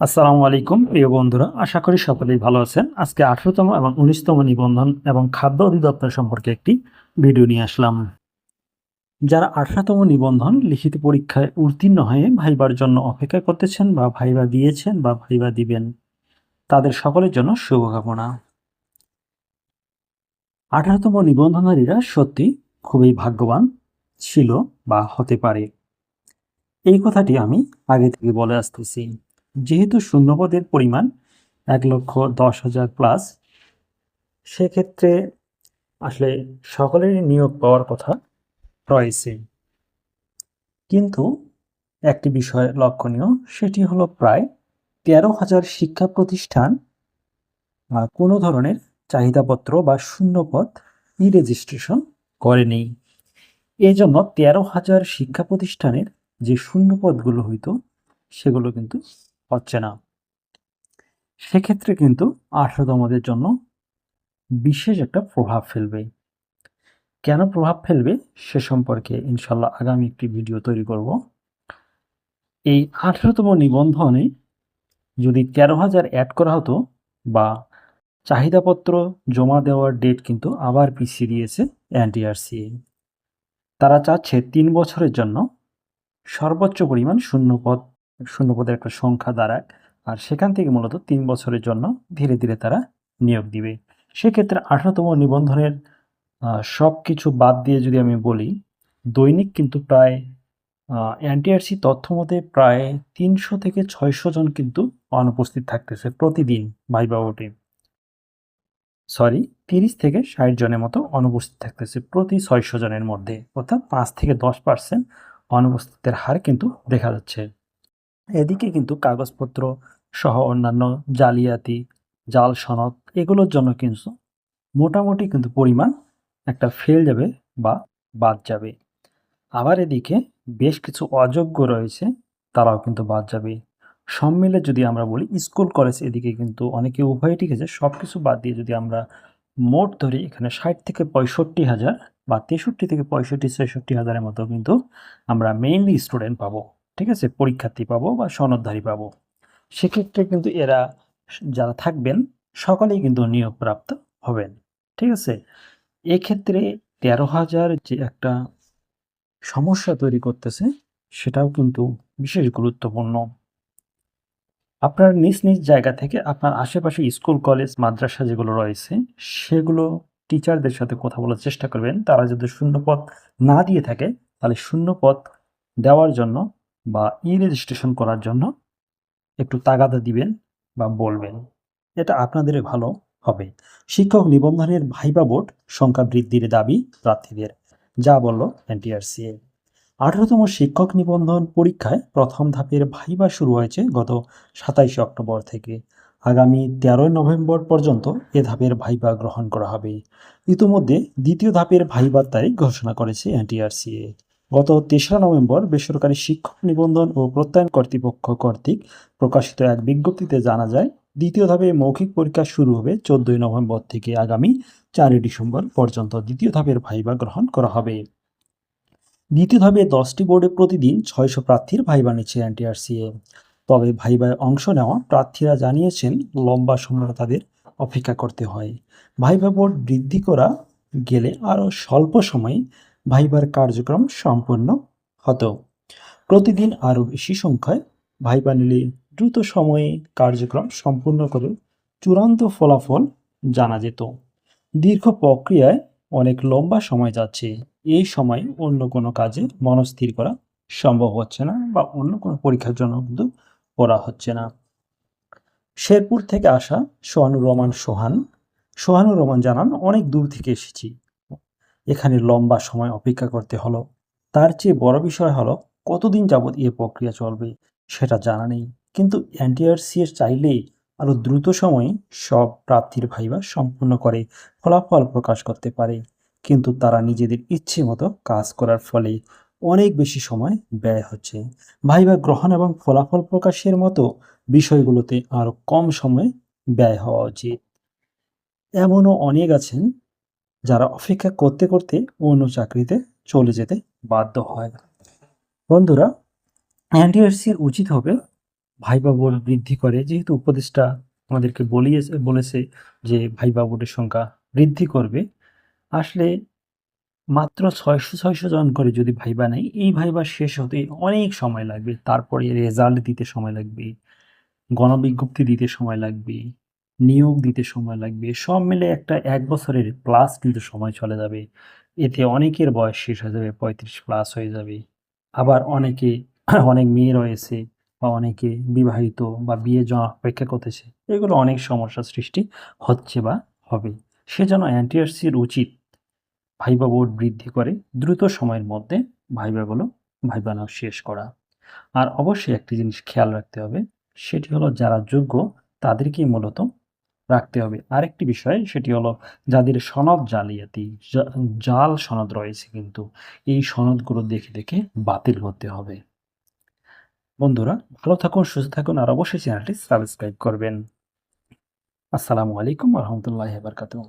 আসসালামু আলাইকুম, প্রিয় বন্ধুরা। আশা করি সকলেই ভালো আছেন। আজকে আঠারোতম এবং উনিশতম নিবন্ধন এবং খাদ্য অধিদপ্তর সম্পর্কে একটি ভিডিও নিয়ে আসলাম। যারা আঠারোতম নিবন্ধন লিখিত পরীক্ষায় উত্তীর্ণ হয়ে ভাইবার জন্য অপেক্ষা করতেছেন বা ভাইবা দিয়েছেন বা ভাইবা দিবেন, তাদের সকলের জন্য শুভকামনা। আঠারোতম নিবন্ধনকারীরা সত্যি খুবই ভাগ্যবান ছিল বা হতে পারে। এই কথাটি আমি আগে থেকে বলে আসতেছি। যেহেতু শূন্যপদের পরিমাণ এক লক্ষ দশ হাজার প্লাস সেক্ষেত্রে আসলে সকলেরই নিয়োগ পাওয়ার কথা রয়েছে। কিন্তু একটি বিষয় লক্ষণীয়, সেটি হলো প্রায় তেরো হাজার শিক্ষা প্রতিষ্ঠান কোনো ধরনের চাহিদাপত্র বা শূন্যপদ ই রেজিস্ট্রেশন করেনি। এই জন্য তেরো হাজার শিক্ষা প্রতিষ্ঠানের যে শূন্যপদগুলো হইতো, সেগুলো কিন্তু হচ্ছে না। সেক্ষেত্রে কিন্তু আঠারোতমদের জন্য বিশেষ একটা প্রভাব ফেলবে। কেন প্রভাব ফেলবে? সে সম্পর্কে ইনশাল্লাহ আগামী একটি ভিডিও তৈরি করব। এই আঠারোতম নিবন্ধনে যদি তেরো হাজার অ্যাড করা হতো বা চাহিদাপত্র জমা দেওয়ার ডেট কিন্তু আবার পিছিয়ে দিয়েছে এনটিআরসি তারা চাচ্ছে তিন বছরের জন্য সর্বোচ্চ পরিমাণ শূন্যপদ শূন্যপদের একটা সংখ্যা দাঁড়ায় আর সেখান থেকে মূলত তিন বছরের জন্য ধীরে ধীরে তারা নিয়োগ দিবে। সেক্ষেত্রে আঠারোতম নিবন্ধনের সব কিছু বাদ দিয়ে যদি আমি বলি, দৈনিক কিন্তু প্রায় এনটিআরসি তথ্য মতে প্রায় তিনশো থেকে ছয়শো জন কিন্তু অনুপস্থিত থাকতেছে প্রতিদিন ভাইবা ভোটে। সরি, তিরিশ থেকে ষাট জনের মতো অনুপস্থিত থাকতেছে প্রতি ছয়শো জনের মধ্যে, অর্থাৎ পাঁচ থেকে দশ পার্সেন্ট অনুপস্থিতের হার কিন্তু দেখা যাচ্ছে। এদিকে কিন্তু কাগজপত্র সহ অন্যান্য জালিয়াতি, জাল সনদ এগুলোর জন্য কিন্তু মোটামুটি কিন্তু পরিমাণ একটা ফেল যাবে বা বাদ যাবে। আবার এদিকে বেশ কিছু অযোগ্য রয়েছে, তারাও কিন্তু বাদ যাবে। সব মিলে যদি আমরা বলি, স্কুল, কলেজ এদিকে কিন্তু অনেকে উভয় ঠিক আছে সব কিছু বাদ দিয়ে যদি আমরা মোট ধরি, এখানে ষাট থেকে পঁয়ষট্টি হাজার বা তেষট্টি থেকে পঁয়ষট্টি, ছেষট্টি হাজারের মতো কিন্তু আমরা মেইনলি স্টুডেন্ট পাবো। ঠিক আছে? পরীক্ষার্থী পাবো বা সনদধারী পাবো। সেক্ষেত্রে কিন্তু এরা যারা থাকবেন, সকলেই কিন্তু নিয়োগপ্রাপ্ত হবেন। ঠিক আছে? এক্ষেত্রে তেরো হাজার যে একটা সমস্যা তৈরি করতেছে, সেটাও কিন্তু বিশেষ গুরুত্বপূর্ণ। আপনার নিজ নিজ জায়গা থেকে আপনার আশেপাশে স্কুল, কলেজ, মাদ্রাসা যেগুলো রয়েছে, সেগুলো টিচারদের সাথে কথা বলার চেষ্টা করবেন। তারা যদি শূন্যপদ না দিয়ে থাকে, তাহলে শূন্যপদ দেওয়ার জন্য বা ই রেজিস্ট্রেশন করার জন্য একটু তাগাদা দিবেন বা বলবেন। এটা আপনাদের ভালো হবে। শিক্ষক নিবন্ধনের ভাইবা বোর্ড সংখ্যা বৃদ্ধির দাবি প্রার্থীদের, যা বলল এনটিআরসিএ। আঠারোতম শিক্ষক নিবন্ধন পরীক্ষায় প্রথম ধাপের ভাইবা শুরু হয়েছে গত সাতাইশে অক্টোবর থেকে। আগামী তেরোই নভেম্বর পর্যন্ত এ ধাপের ভাইবা গ্রহণ করা হবে। ইতিমধ্যে দ্বিতীয় ধাপের ভাইবার তারিখ ঘোষণা করেছে এনটিআরসিএ। গত তেসরা নভেম্বর বেসরকারি শিক্ষক নিবন্ধন ও প্রত্যয়ন কর্তৃপক্ষ কর্তৃক প্রকাশিত এক বিজ্ঞপ্তিতে জানা যায়, দ্বিতীয় ধাপে মৌখিক পরীক্ষা শুরু হবে চোদ্দই নভেম্বর থেকে আগামী চারই ডিসেম্বর পর্যন্ত দ্বিতীয় ধাপের ভাইবা গ্রহণ করা হবে। দ্বিতীয় ধাপে দশটি বোর্ডে প্রতিদিন ছয়শো প্রার্থীর ভাইবা নিচ্ছে এনটিআরসিএ। তবে ভাইবায় অংশ নেওয়া প্রার্থীরা জানিয়েছেন, লম্বা সময় তাদের অপেক্ষা করতে হয়। ভাইবা বোর্ড বৃদ্ধি করা গেলে আরও স্বল্প সময়ে ভাইবার কার্যক্রম সম্পন্ন হতো। প্রতিদিন আরও বেশি সংখ্যায় ভাইবা নিলে দ্রুত সময়ে কার্যক্রম সম্পূর্ণ করে চূড়ান্ত ফলাফল জানা যেত। দীর্ঘ প্রক্রিয়ায় অনেক লম্বা সময় যাচ্ছে। এই সময় অন্য কোনো কাজে মনস্থির করা সম্ভব হচ্ছে না বা অন্য কোনো পরীক্ষার জন্য কিন্তু পড়া হচ্ছে না। শেরপুর থেকে আসা সোহানুর রহমান সোহান। সোহানুর রহমান জানান, অনেক দূর থেকে এসেছি। এখানে লম্বা সময় অপেক্ষা করতে হলো। তার চেয়ে বড় বিষয় হলো, কতদিন যাবৎ এই প্রক্রিয়া চলবে সেটা জানা নেই। কিন্তু এনটিআরসি এর চাইলেই আরও দ্রুত সময়ে সব প্রার্থীর ভাইবা সম্পূর্ণ করে, ফলাফল প্রকাশ করতে পারে। কিন্তু তারা নিজেদের ইচ্ছে মতো কাজ করার ফলে অনেক বেশি সময় ব্যয় হচ্ছে। ভাইবা গ্রহণ এবং ফলাফল প্রকাশের মতো বিষয়গুলোতে আরও কম সময় ব্যয় হওয়া উচিত। এমনও অনেক আছেন যারা অপেক্ষা করতে করতে অন্য চাকরিতে চলে যেতে বাধ্য হয়। বন্ধুরা এনটিআরসির উচিত হবে ভাইবা বোর্ড বৃদ্ধি করে। যেহেতু উপদেষ্টা আমাদেরকে বলিয়েছে, বলেছে যে ভাইবা বোর্ডের সংখ্যা বৃদ্ধি করবে, আসলে মাত্র ছয়শো ছয়শো জন করে যদি ভাইবা নেয়, এই ভাইবা শেষ হতে অনেক সময় লাগবে। তারপরে রেজাল্ট দিতে সময় লাগবে, গণবিজ্ঞপ্তি দিতে সময় লাগবে নিয়োগ দিতে সময় লাগবে। সব মিলে একটা এক বছরের প্লাস কিন্তু সময় চলে যাবে। এতে অনেকের বয়স শেষ হয়ে যাবে, পঁয়ত্রিশ প্লাস হয়ে যাবে। আবার অনেকে, অনেক মেয়ে রয়েছে বা অনেকে বিবাহিত বা বিয়ে জমা অপেক্ষা করতেছে, এগুলো অনেক সমস্যার সৃষ্টি হচ্ছে বা হবে। সে সেজন্য এনটিআরসির উচিত ভাইবা বোর্ড বৃদ্ধি করে, দ্রুত সময়ের মধ্যে ভাইবাগুলো ভাইবা নেওয়া শেষ করা। আর অবশ্যই একটি জিনিস খেয়াল রাখতে হবে, সেটি হলো যারা যোগ্য তাদেরকেই মূলত রাখতে হবে। আরেকটি বিষয় সেটি হলো যাদের সনদ জালিয়াতি জাল সনদ রয়েছে কিন্তু এই সনদগুলো দেখে দেখে বাতিল হতে হবে। বন্ধুরা, ভালো থাকুন, সুস্থ থাকুন, আর অবশ্যই চ্যানেলটি সাবস্ক্রাইব করবেন। আসসালামু আলাইকুম রহমতুল্লাহ বারকাতুহ।